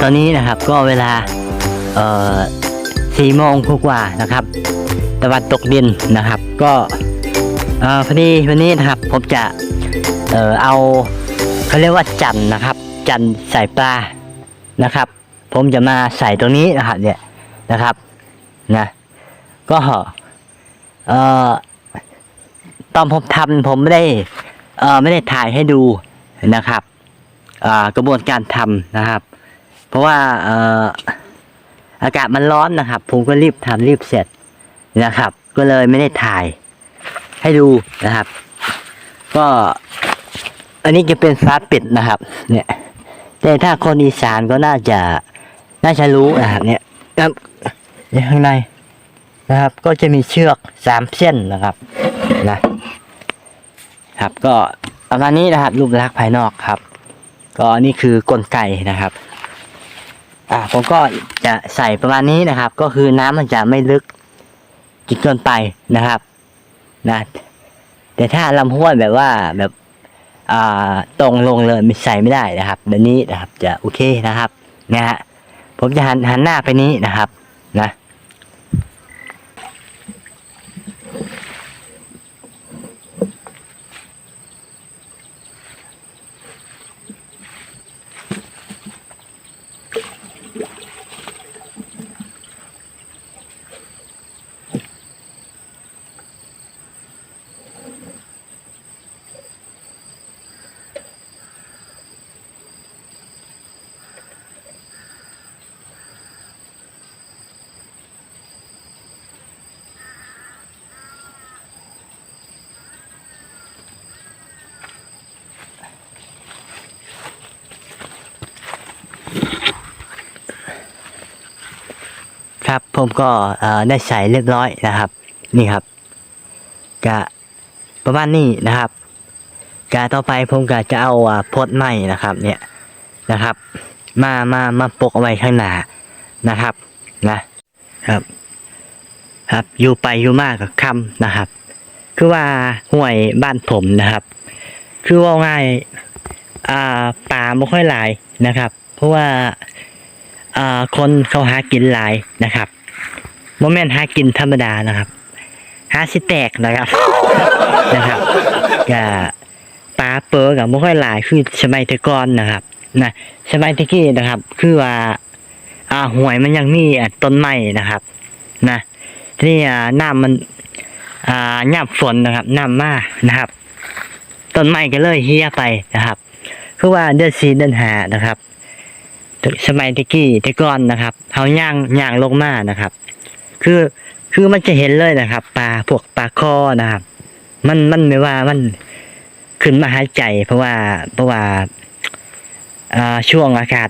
ตอนนี้นะครับก็เวลาเอ่อสี่โมงกว่านะครับตะวันตกดินนะครับ ก็เอ่อพอดีวันนี้นะครับผมจะเอ่อเอาเขาเรียกว่าจันนะครับ จันใส่ปลานะครับ ผมจะมาใส่ตรงนี้นะครับเนี่ยนะครับนะก็เอ่อตอนผมทำผมไม่ได้เอ่อไม่ได้ถ่ายให้ดูนะครับอ่ากระบวนการทำนะครับ เพราะว่าเอ่ออากาศมันร้อนนะครับ ผมก็รีบทำรีบเสร็จนะครับ ก็เลยไม่ได้ถ่ายให้ดูนะครับ ก็ อันนี้จะเป็นฟ้าปิดนะครับ เนี่ย แต่ถ้าคนอีสานก็น่าจะน่าจะรู้นะครับเนี่ยครับเนี่ยข้างในนะครับ ก็จะมีเชือกสามเส้นนะครับนะครับก็ประมาณนี้นะครับรูปลักษณ์ภายนอกครับ ก็นี่คือกลไกนะครับ อ่าผมก็จะใส่ประมาณนี้นะครับ ก็คือน้ำมันจะไม่ลึกจนเกินไปนะครับนะแต่ถ้าลำห้วยแบบว่าแบบอ่าตรงลงเลยไม่ใส่ไม่ได้นะครับแบบนี้นะครับจะโอเคนะครับนะฮะผมจะหันหันหน้าไปนี้นะครับ นะ ครับ ผมก็ได้ใส่เรียบร้อยนะครับ นี่ครับกะประมาณนี้นะครับกะต่อไปผมก็จะเอาโพดไม้นะครับ เนี่ยนะครับ มามามาปกเอาไว้ข้างหน้านะครับนะครับ ครับอยู่ไปอยู่มากกับคำนะครับ คือว่าห่วยบ้านผมนะครับ คือว่าง่าย อ่าป่าไม่ค่อยหลายนะครับ เพราะว่า อ่าคนเขาหากินหลายนะครับโมเมนต์หากินธรรมดานะครับหาสิแตกนะครับนะครับก็ปลาเปิร์กับไม่ค่อยหลายคือสมัยตะก่อนนะครับนะสมัยตะกี้นะครับ คือว่าอ่าหวยมันยังมีต้นไม้นะครับนะทีนี้อ่าน้ำมันอ่าหย่ำฝนนะครับน้ำมานะครับต้นไม้ก็เลยเฮียไปนะครับ คือว่าเดือนสีเดือนหานะครับ สมัยตะกี้ตะก่อนนะครับเขาย่างย่างลงมานะครับ คือคือมันจะเห็นเลยนะครับปลาพวกปลาคอนะครับ มันมันไม่ว่ามันขึ้นมาหายใจ เพราะว่าเพราะว่าอ่าช่วงอากาศ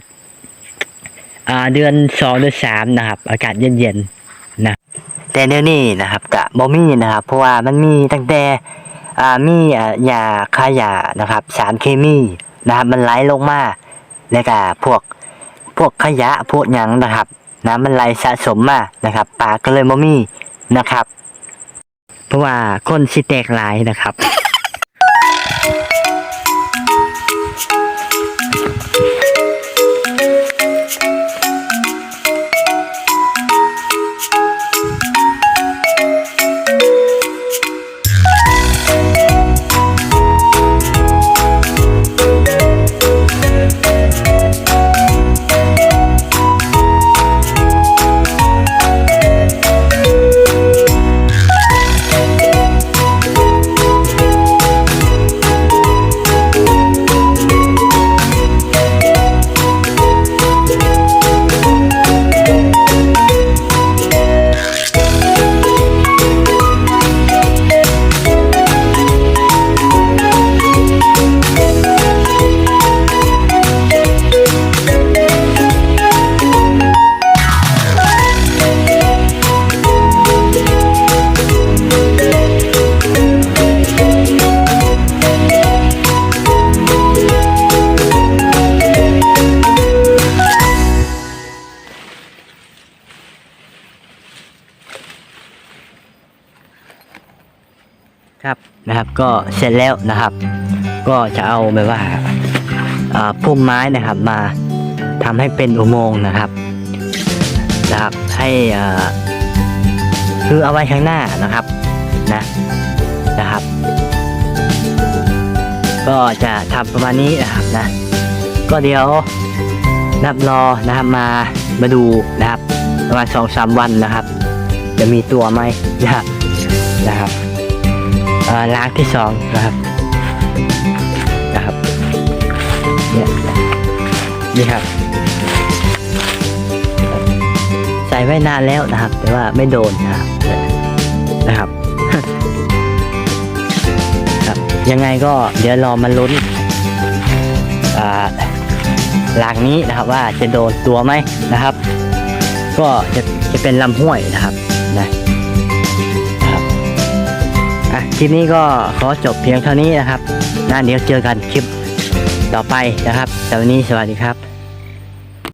อ่าเดือนสองเดือนสามนะครับ อากาศเย็นๆนะแต่เดี๋ยวนี้นะครับกะบ่มีนะครับ เพราะว่ามันมีตั้งแต่อ่ามีอยาฆ่าหญ้านะครับ สารเคมีนะครับ มันไหลลงมาแล้วก็พวก พวกขยะพวกหยังนะครับน้ำมันไหลสะสมมานะครับปลาก็เลยบ่มีนะครับ เพราะว่าคนสิแตกหลายนะครับ ครับนะครับ ก็เสร็จแล้วนะครับ ก็จะเอาแบบว่าพุ่มไม้นะครับมาทำให้เป็นอุโมงค์นะครับนะครับให้คือเอาไว้ข้างหน้านะครับนะนะครับ ก็จะทำประมาณนี้นะครับนะ ก็เดี๋ยวนับรอนะครับมามาดูนะครับประมาณสองสามวันนะครับ จะมีตัวไหมนะครับนะครับ ล้างที่สองนะครับนะครับเนี่ยนี่ครับ ใส่ไว้นานแล้วนะครับ แต่ว่าไม่โดนนะครับนะครับครับ ยังไงก็เดี๋ยวรอมาลุ้นอ่าหลังนี้นะครับว่าจะโดนตัวไหมนะครับ ก็จะจะเป็นลำห้วยนะครับนะ คลิปนี้ก็ขอจบเพียงเท่านี้นะครับนะเดี๋ยวเจอกันคลิปต่อไปนะครับแต่วันนี้สวัสดีครับ